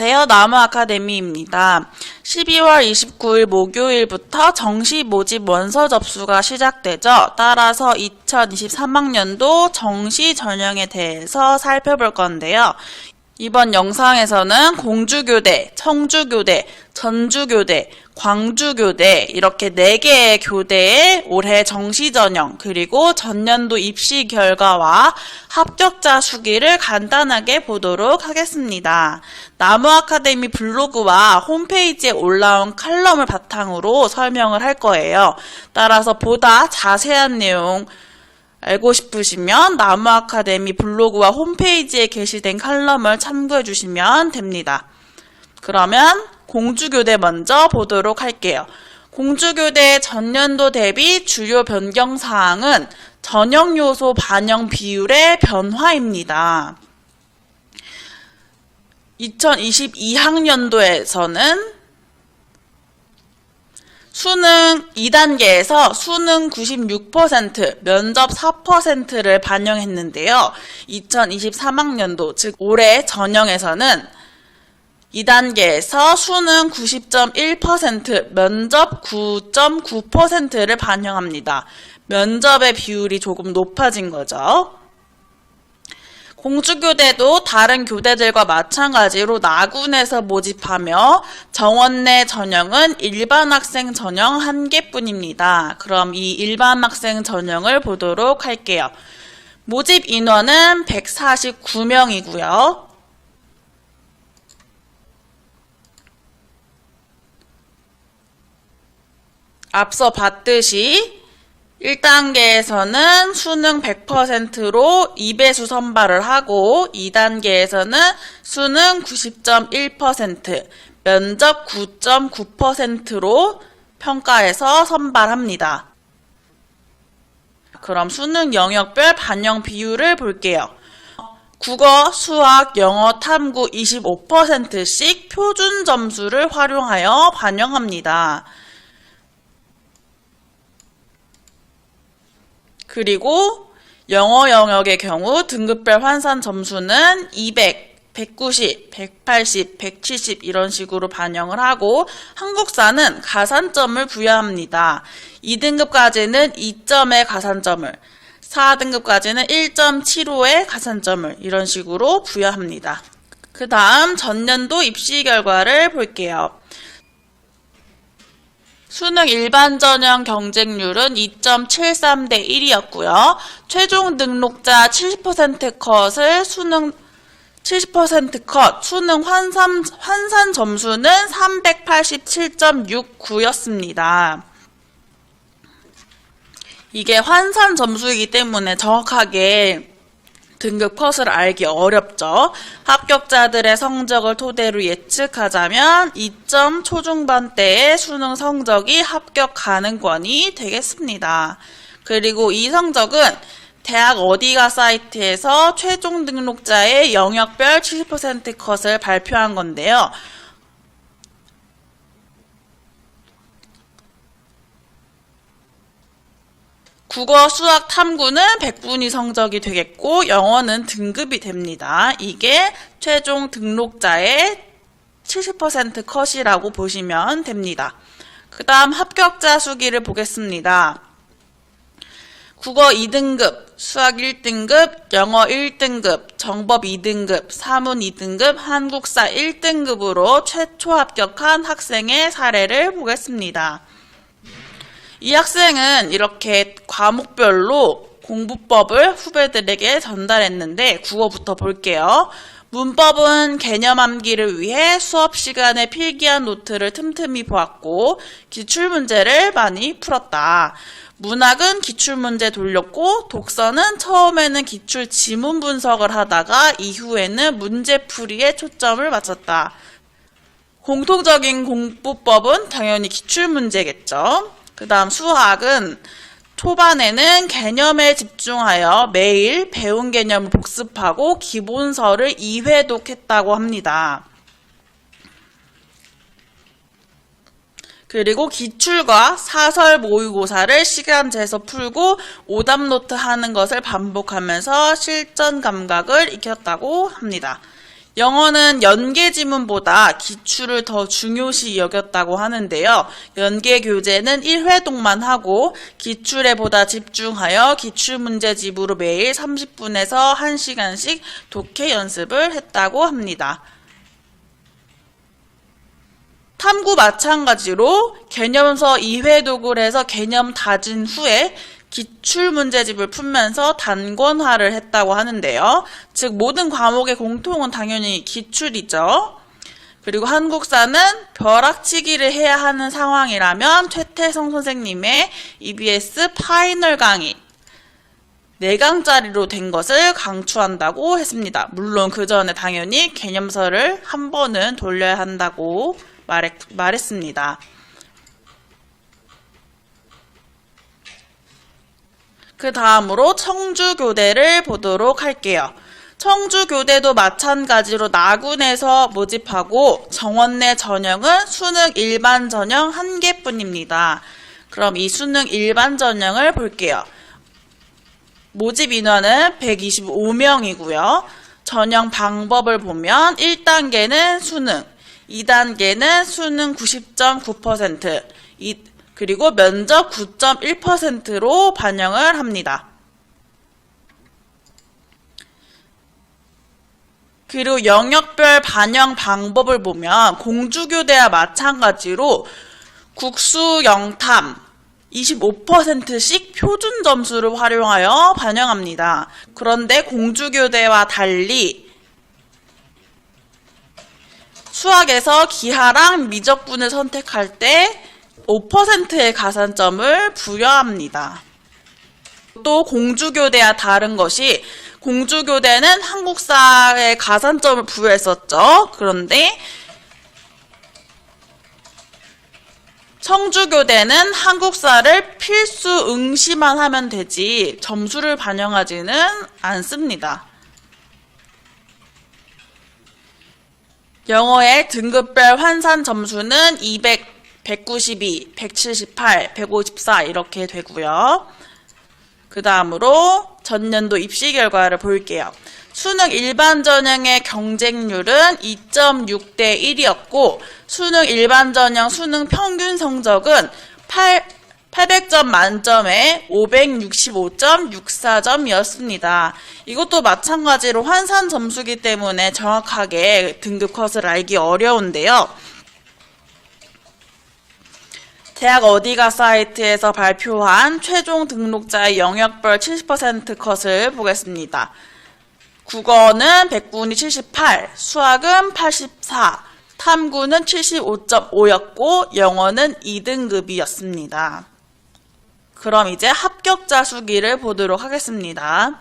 안녕하세요. 나무 아카데미입니다. 12월 29일 목요일부터 정시 모집 원서 접수가 시작되죠. 따라서 2023학년도 정시 전형에 대해서 살펴볼 건데요. 이번 영상에서는 공주교대, 청주교대, 전주교대, 광주교대 이렇게 4개의 교대의 올해 정시전형 그리고 전년도 입시 결과와 합격자 수기를 간단하게 보도록 하겠습니다. 나무아카데미 블로그와 홈페이지에 올라온 칼럼을 바탕으로 설명을 할 거예요. 따라서 보다 자세한 내용 알고 싶으시면 나무 아카데미 블로그와 홈페이지에 게시된 칼럼을 참고해 주시면 됩니다. 그러면 공주교대 먼저 보도록 할게요. 공주교대 전년도 대비 주요 변경 사항은 전형 요소 반영 비율의 변화입니다. 2022학년도에서는 수능 2단계에서 수능 96%, 면접 4%를 반영했는데요. 2023학년도, 즉 올해 전형에서는 2단계에서 수능 90.1%, 면접 9.9%를 반영합니다. 면접의 비율이 조금 높아진 거죠. 공주교대도 다른 교대들과 마찬가지로 나군에서 모집하며 정원 내 전형은 일반 학생 전형 한 개뿐입니다. 그럼 이 일반 학생 전형을 보도록 할게요. 모집 인원은 149명이고요. 앞서 봤듯이 1단계에서는 수능 100%로 2배수 선발을 하고 2단계에서는 수능 90.1%, 면접 9.9%로 평가해서 선발합니다. 그럼 수능 영역별 반영 비율을 볼게요. 국어, 수학, 영어, 탐구 25%씩 표준 점수를 활용하여 반영합니다. 그리고 영어 영역의 경우 등급별 환산 점수는 200, 190, 180, 170 이런 식으로 반영을 하고 한국사는 가산점을 부여합니다. 2등급까지는 2점의 가산점을, 4등급까지는 1.75의 가산점을 이런 식으로 부여합니다. 그 다음 전년도 입시 결과를 볼게요. 수능 일반 전형 경쟁률은 2.73 대 1이었고요. 최종 등록자 70% 컷을 수능 70% 컷, 수능 환산, 환산 점수는 387.69였습니다. 이게 환산 점수이기 때문에 정확하게 등급 컷을 알기 어렵죠. 합격자들의 성적을 토대로 예측하자면 2점 초중반대의 수능 성적이 합격 가능권이 되겠습니다. 그리고 이 성적은 대학 어디가 사이트에서 최종 등록자의 영역별 70% 컷을 발표한 건데요. 국어, 수학, 탐구는 100분위 성적이 되겠고 영어는 등급이 됩니다. 이게 최종 등록자의 70% 컷이라고 보시면 됩니다. 그 다음 합격자 수기를 보겠습니다. 국어 2등급, 수학 1등급, 영어 1등급, 정법 2등급, 사문 2등급, 한국사 1등급으로 최초 합격한 학생의 사례를 보겠습니다. 이 학생은 이렇게 과목별로 공부법을 후배들에게 전달했는데 국어부터 볼게요. 문법은 개념 암기를 위해 수업 시간에 필기한 노트를 틈틈이 보았고 기출문제를 많이 풀었다. 문학은 기출문제 돌렸고 독서는 처음에는 기출 지문 분석을 하다가 이후에는 문제풀이에 초점을 맞췄다. 공통적인 공부법은 당연히 기출문제겠죠. 그 다음 수학은 초반에는 개념에 집중하여 매일 배운 개념을 복습하고 기본서를 2회독 했다고 합니다. 그리고 기출과 사설 모의고사를 시간 재서 풀고 오답노트 하는 것을 반복하면서 실전 감각을 익혔다고 합니다. 영어는 연계 지문보다 기출을 더 중요시 여겼다고 하는데요. 연계 교재는 1회독만 하고 기출에 보다 집중하여 기출 문제집으로 매일 30분에서 1시간씩 독해 연습을 했다고 합니다. 탐구 마찬가지로 개념서 2회 독을 해서 개념 다진 후에 기출 문제집을 풀면서 단권화를 했다고 하는데요. 즉 모든 과목의 공통은 당연히 기출이죠. 그리고 한국사는 벼락치기를 해야 하는 상황이라면 최태성 선생님의 EBS 파이널 강의 4강짜리로 된 것을 강추한다고 했습니다. 물론 그 전에 당연히 개념서를 한 번은 돌려야 한다고 말했, 말했습니다. 그 다음으로 청주교대를 보도록 할게요. 청주교대도 마찬가지로 나군에서 모집하고 정원 내 전형은 수능 일반 전형 한 개뿐입니다. 그럼 이 수능 일반 전형을 볼게요. 모집 인원은 125명이고요. 전형 방법을 보면 1단계는 수능, 2단계는 수능 90.9%, 이, 그리고 면접 9.1%로 반영을 합니다. 그리고 영역별 반영 방법을 보면 공주교대와 마찬가지로 국수 영탐 25%씩 표준 점수를 활용하여 반영합니다. 그런데 공주교대와 달리 수학에서 기하랑 미적분을 선택할 때 5%의 가산점을 부여합니다. 또 공주교대와 다른 것이 공주교대는 한국사에 가산점을 부여했었죠. 그런데 청주교대는 한국사를 필수 응시만 하면 되지 점수를 반영하지는 않습니다. 영어의 등급별 환산 점수는 200, 192, 178, 154 이렇게 되고요. 그 다음으로 전년도 입시 결과를 볼게요. 수능 일반 전형의 경쟁률은 2.6대 1이었고 수능 일반 전형 수능 평균 성적은 8, 800점 만점에 565.64점이었습니다. 이것도 마찬가지로 환산 점수기 때문에 정확하게 등급 컷을 알기 어려운데요. 대학 어디가 사이트에서 발표한 최종 등록자의 영역별 70% 컷을 보겠습니다. 국어는 백분이 78, 수학은 84, 탐구는 75.5였고 영어는 2등급이었습니다. 그럼 이제 합격자 수기를 보도록 하겠습니다.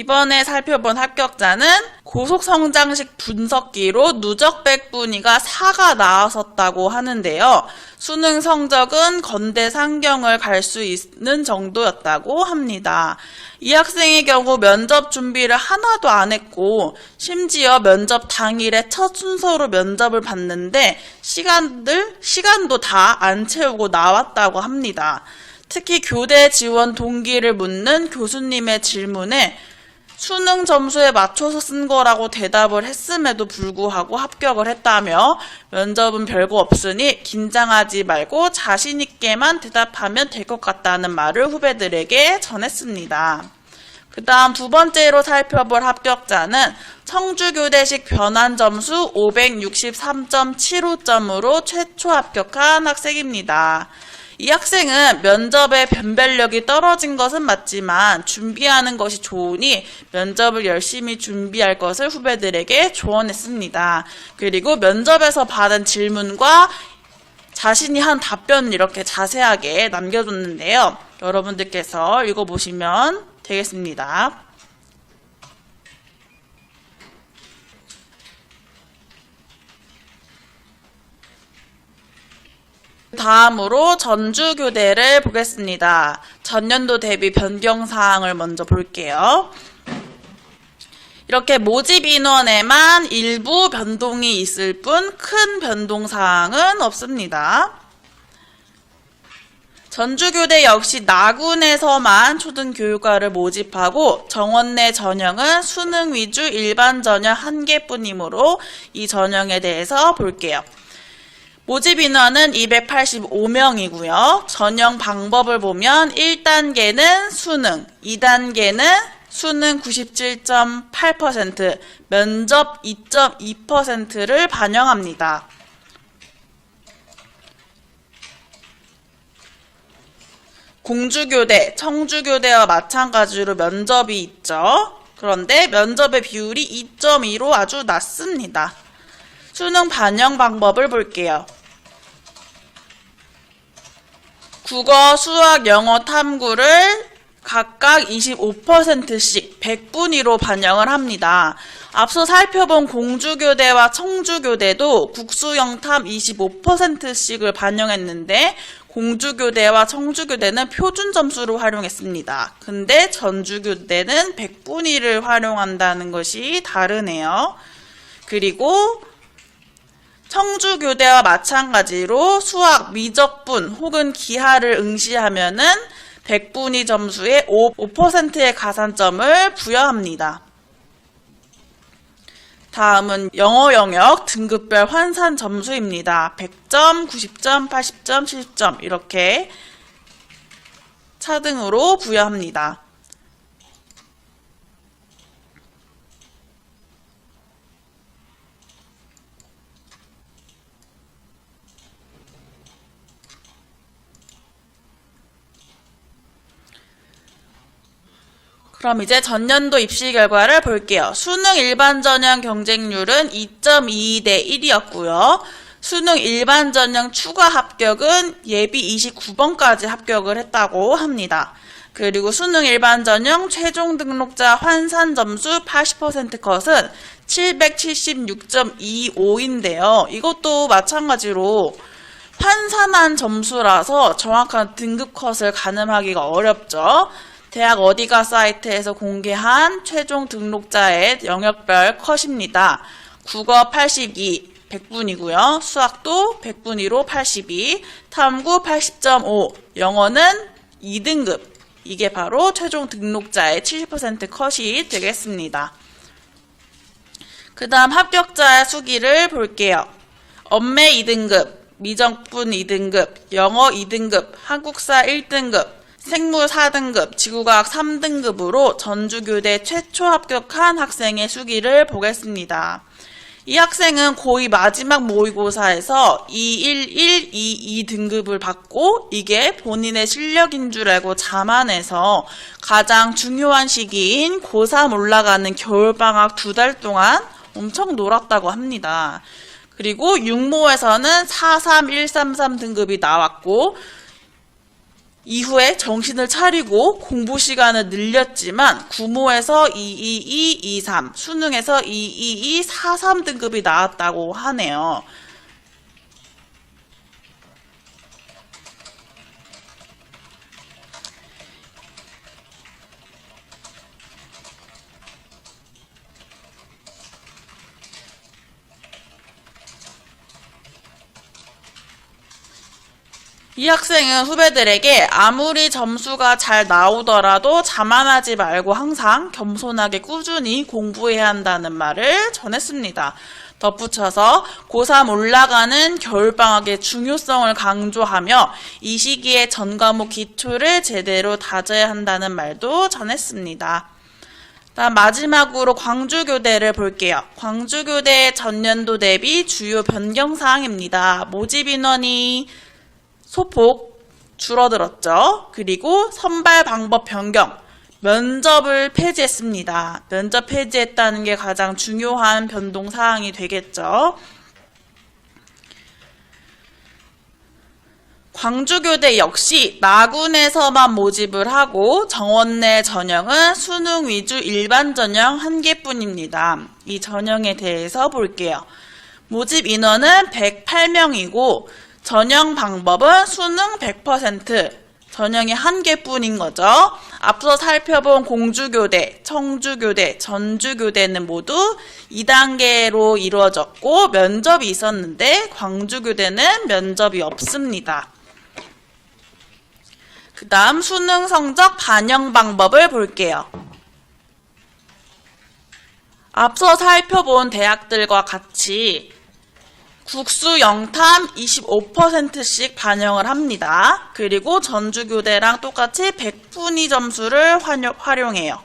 이번에 살펴본 합격자는 고속성장식 분석기로 누적 백분위가 4가 나왔었다고 하는데요. 수능 성적은 건대 상경을 갈 수 있는 정도였다고 합니다. 이 학생의 경우 면접 준비를 하나도 안 했고 심지어 면접 당일에 첫 순서로 면접을 봤는데 시간들 시간도 다 안 채우고 나왔다고 합니다. 특히 교대 지원 동기를 묻는 교수님의 질문에 수능 점수에 맞춰서 쓴 거라고 대답을 했음에도 불구하고 합격을 했다며 면접은 별거 없으니 긴장하지 말고 자신있게만 대답하면 될 것 같다는 말을 후배들에게 전했습니다. 그 다음 두 번째로 살펴볼 합격자는 청주교대식 변환 점수 563.75점으로 최초 합격한 학생입니다. 이 학생은 면접에 변별력이 떨어진 것은 맞지만 준비하는 것이 좋으니 면접을 열심히 준비할 것을 후배들에게 조언했습니다. 그리고 면접에서 받은 질문과 자신이 한 답변을 이렇게 자세하게 남겨줬는데요. 여러분들께서 읽어보시면 되겠습니다. 다음으로 전주교대를 보겠습니다. 전년도 대비 변경 사항을 먼저 볼게요. 이렇게 모집 인원에만 일부 변동이 있을 뿐 큰 변동 사항은 없습니다. 전주교대 역시 나군에서만 초등교육과를 모집하고 정원 내 전형은 수능 위주 일반 전형 한 개뿐이므로 이 전형에 대해서 볼게요. 모집 인원은 285명이고요. 전형 방법을 보면 1단계는 수능, 2단계는 수능 97.8%, 면접 2.2%를 반영합니다. 공주교대, 청주교대와 마찬가지로 면접이 있죠. 그런데 면접의 비율이 2.2로 아주 낮습니다. 수능 반영 방법을 볼게요. 국어, 수학, 영어, 탐구를 각각 25%씩 100분위로 반영을 합니다. 앞서 살펴본 공주교대와 청주교대도 국수영 탐 25%씩을 반영했는데 공주교대와 청주교대는 표준 점수를 활용했습니다. 근데 전주교대는 100분위를 활용한다는 것이 다르네요. 그리고 청주교대와 마찬가지로 수학 미적분 혹은 기하를 응시하면은 100분위 점수에 5%의 가산점을 부여합니다. 다음은 영어 영역 등급별 환산 점수입니다. 100점, 90점, 80점, 70점 이렇게 차등으로 부여합니다. 그럼 이제 전년도 입시 결과를 볼게요. 수능 일반 전형 경쟁률은 2.22대 1이었고요. 수능 일반 전형 추가 합격은 예비 29번까지 합격을 했다고 합니다. 그리고 수능 일반 전형 최종 등록자 환산 점수 80% 컷은 776.25인데요. 이것도 마찬가지로 환산한 점수라서 정확한 등급 컷을 가늠하기가 어렵죠. 대학 어디가 사이트에서 공개한 최종 등록자의 영역별 컷입니다. 국어 82, 100분이고요. 수학도 100분위로 82, 탐구 80.5, 영어는 2등급. 이게 바로 최종 등록자의 70% 컷이 되겠습니다. 그 다음 합격자의 수기를 볼게요. 엄매 2등급, 미정분 2등급, 영어 2등급, 한국사 1등급, 생물 4등급, 지구과학 3등급으로 전주교대 최초 합격한 학생의 수기를 보겠습니다. 이 학생은 고2 마지막 모의고사에서 21122 등급을 받고 이게 본인의 실력인 줄 알고 자만해서 가장 중요한 시기인 고3 올라가는 겨울방학 두 달 동안 엄청 놀았다고 합니다. 그리고 육모에서는 43133 등급이 나왔고 이후에 정신을 차리고 공부 시간을 늘렸지만 구모에서 22223, 수능에서 22243 등급이 나왔다고 하네요. 이 학생은 후배들에게 아무리 점수가 잘 나오더라도 자만하지 말고 항상 겸손하게 꾸준히 공부해야 한다는 말을 전했습니다. 덧붙여서 고3 올라가는 겨울방학의 중요성을 강조하며 이 시기에 전 과목 기초를 제대로 다져야 한다는 말도 전했습니다. 다음 마지막으로 광주교대를 볼게요. 광주교대 전년도 대비 주요 변경사항입니다. 모집 인원이 소폭 줄어들었죠. 그리고 선발 방법 변경, 면접을 폐지했습니다. 면접 폐지했다는 게 가장 중요한 변동 사항이 되겠죠. 광주교대 역시 나군에서만 모집을 하고 정원 내 전형은 수능 위주 일반 전형 한 개뿐입니다. 이 전형에 대해서 볼게요. 모집 인원은 108명이고 전형 방법은 수능 100%, 전형이 한 개뿐인 거죠. 앞서 살펴본 공주교대, 청주교대, 전주교대는 모두 2단계로 이루어졌고 면접이 있었는데 광주교대는 면접이 없습니다. 그 다음 수능 성적 반영 방법을 볼게요. 앞서 살펴본 대학들과 같이 국수 영탐 25%씩 반영을 합니다. 그리고 전주교대랑 똑같이 100분위 점수를 활용- 활용해요.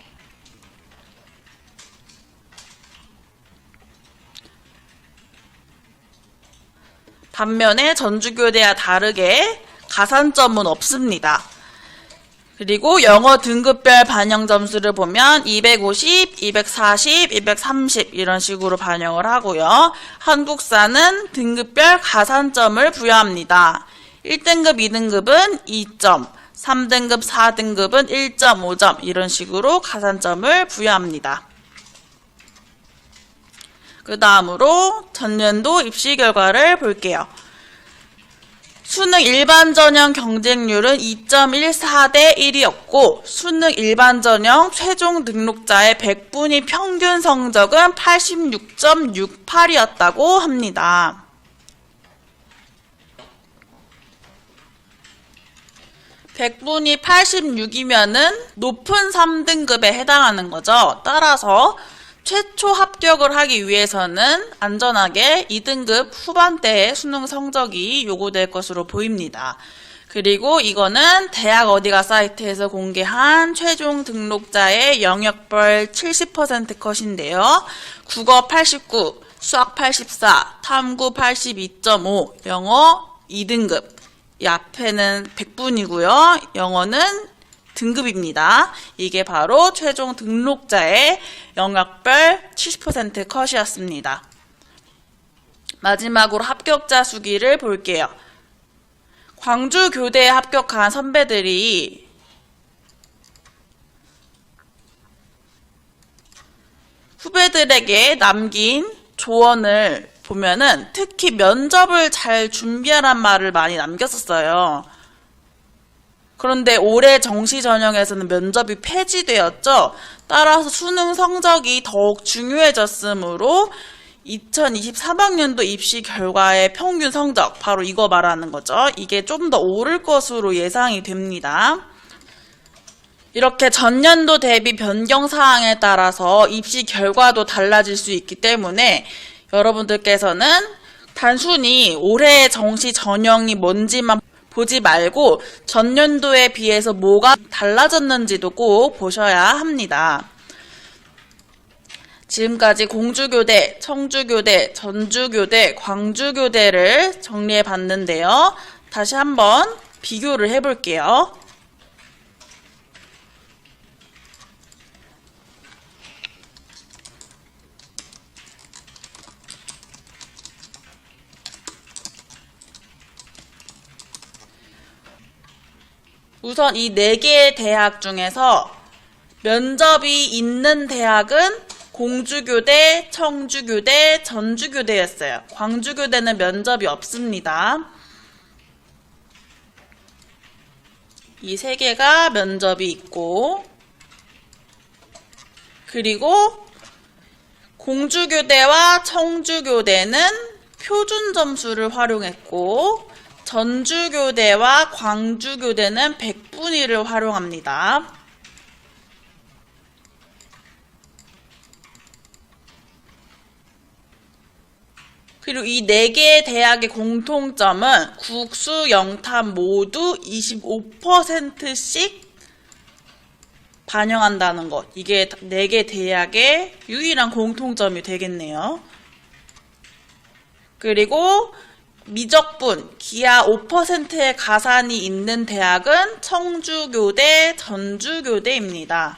반면에 전주교대와 다르게 가산점은 없습니다. 그리고 영어 등급별 반영 점수를 보면 250, 240, 230 이런 식으로 반영을 하고요. 한국사는 등급별 가산점을 부여합니다. 1등급, 2등급은 2점, 3등급, 4등급은 1.5점 이런 식으로 가산점을 부여합니다. 그 다음으로 전년도 입시 결과를 볼게요. 수능 일반 전형 경쟁률은 2.14 대 1이었고 수능 일반 전형 최종 등록자의 100분위 평균 성적은 86.68이었다고 합니다. 백분위 86이면은 높은 3등급에 해당하는 거죠. 따라서 최초 합격을 하기 위해서는 안전하게 2등급 후반대의 수능 성적이 요구될 것으로 보입니다. 그리고 이거는 대학 어디가 사이트에서 공개한 최종 등록자의 영역별 70% 컷인데요. 국어 89, 수학 84, 탐구 82.5, 영어 2등급. 이 앞에는 100분이고요. 영어는 등급입니다. 이게 바로 최종 등록자의 영역별 70% 컷이었습니다. 마지막으로 합격자 수기를 볼게요. 광주 교대에 합격한 선배들이 후배들에게 남긴 조언을 보면은 특히 면접을 잘 준비하란 말을 많이 남겼었어요. 그런데 올해 정시 전형에서는 면접이 폐지되었죠. 따라서 수능 성적이 더욱 중요해졌으므로 2023학년도 입시 결과의 평균 성적, 바로 이거 말하는 거죠. 이게 좀 더 오를 것으로 예상이 됩니다. 이렇게 전년도 대비 변경 사항에 따라서 입시 결과도 달라질 수 있기 때문에 여러분들께서는 단순히 올해의 정시 전형이 뭔지만 보지 말고 전년도에 비해서 뭐가 달라졌는지도 꼭 보셔야 합니다. 지금까지 공주교대, 청주교대, 전주교대, 광주교대를 정리해 봤는데요. 다시 한번 비교를 해 볼게요. 우선 이 네 개의 대학 중에서 면접이 있는 대학은 공주교대, 청주교대, 전주교대였어요. 광주교대는 면접이 없습니다. 이 세 개가 면접이 있고, 그리고 공주교대와 청주교대는 표준 점수를 활용했고, 전주교대와 광주교대는 100분위를 활용합니다. 그리고 이 네 개의 대학의 공통점은 국수, 영탐 모두 25%씩 반영한다는 것. 이게 네 개 대학의 유일한 공통점이 되겠네요. 그리고 미적분, 기하 5%의 가산이 있는 대학은 청주교대, 전주교대입니다.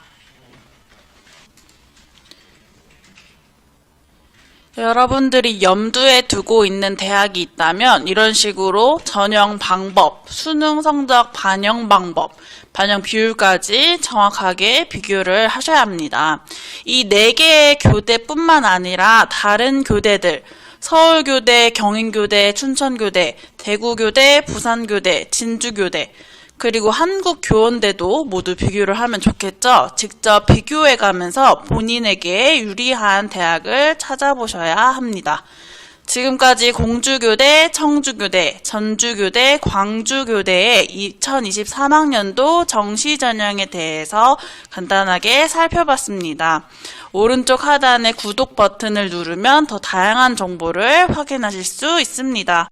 여러분들이 염두에 두고 있는 대학이 있다면 이런 식으로 전형 방법, 수능 성적 반영 방법, 반영 비율까지 정확하게 비교를 하셔야 합니다. 이 네 개의 교대뿐만 아니라 다른 교대들, 서울교대, 경인교대, 춘천교대, 대구교대, 부산교대, 진주교대, 그리고 한국 교원대도 모두 비교를 하면 좋겠죠? 직접 비교해 가면서 본인에게 유리한 대학을 찾아보셔야 합니다. 지금까지 공주교대, 청주교대, 전주교대, 광주교대의 2023학년도 정시 전형에 대해서 간단하게 살펴봤습니다. 오른쪽 하단의 구독 버튼을 누르면 더 다양한 정보를 확인하실 수 있습니다.